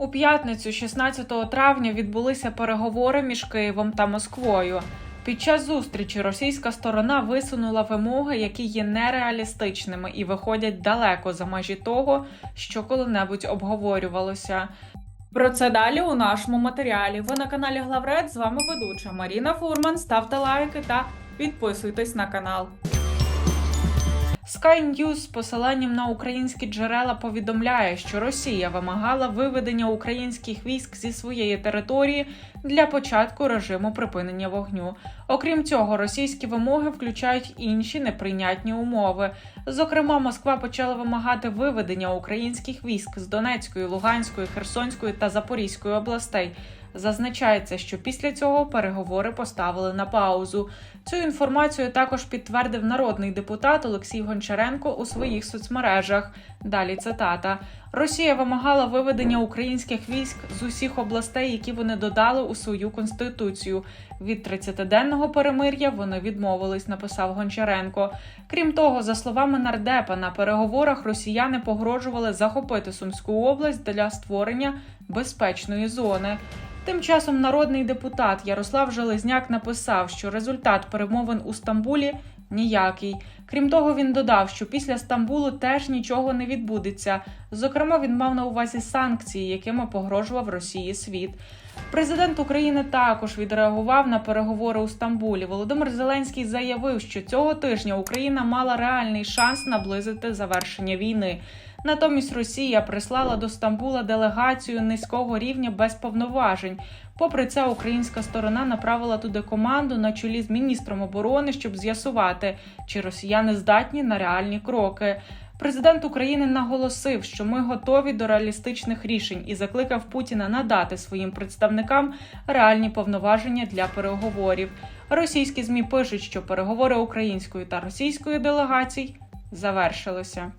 У п'ятницю, 16 травня, відбулися переговори між Києвом та Москвою. Під час зустрічі російська сторона висунула вимоги, які є нереалістичними і виходять далеко за межі того, що коли-небудь обговорювалося. Про це далі у нашому матеріалі. Ви на каналі Главред. З вами ведуча Маріна Фурман. Ставте лайки та підписуйтесь на канал. Sky News з посиланням на українські джерела повідомляє, що Росія вимагала виведення українських військ зі своєї території для початку режиму припинення вогню. Окрім цього, російські вимоги включають інші неприйнятні умови. Зокрема, Москва почала вимагати виведення українських військ з Донецької, Луганської, Херсонської та Запорізької областей. Зазначається, що після цього переговори поставили на паузу. Цю інформацію також підтвердив народний депутат Олексій Гончаренко у своїх соцмережах. Далі цитата: Росія вимагала виведення українських військ з усіх областей, які вони додали у свою конституцію. Від 30-денного перемир'я вони відмовились, написав Гончаренко. Крім того, за словами нардепа, на переговорах росіяни погрожували захопити Сумську область для створення безпечної зони. Тим часом народний депутат Ярослав Железняк написав, що результат перемовин у Стамбулі ніякий. Крім того, він додав, що після Стамбулу теж нічого не відбудеться. Зокрема, він мав на увазі санкції, якими погрожував Росії світ. Президент України також відреагував на переговори у Стамбулі. Володимир Зеленський заявив, що цього тижня Україна мала реальний шанс наблизити завершення війни. Натомість Росія прислала до Стамбула делегацію низького рівня без повноважень. Попри це, українська сторона направила туди команду на чолі з міністром оборони, щоб з'ясувати, чи росіяни здатні на реальні кроки. Президент України наголосив, що ми готові до реалістичних рішень і закликав Путіна надати своїм представникам реальні повноваження для переговорів. Російські змі пишуть, що переговори української та російської делегацій завершилися.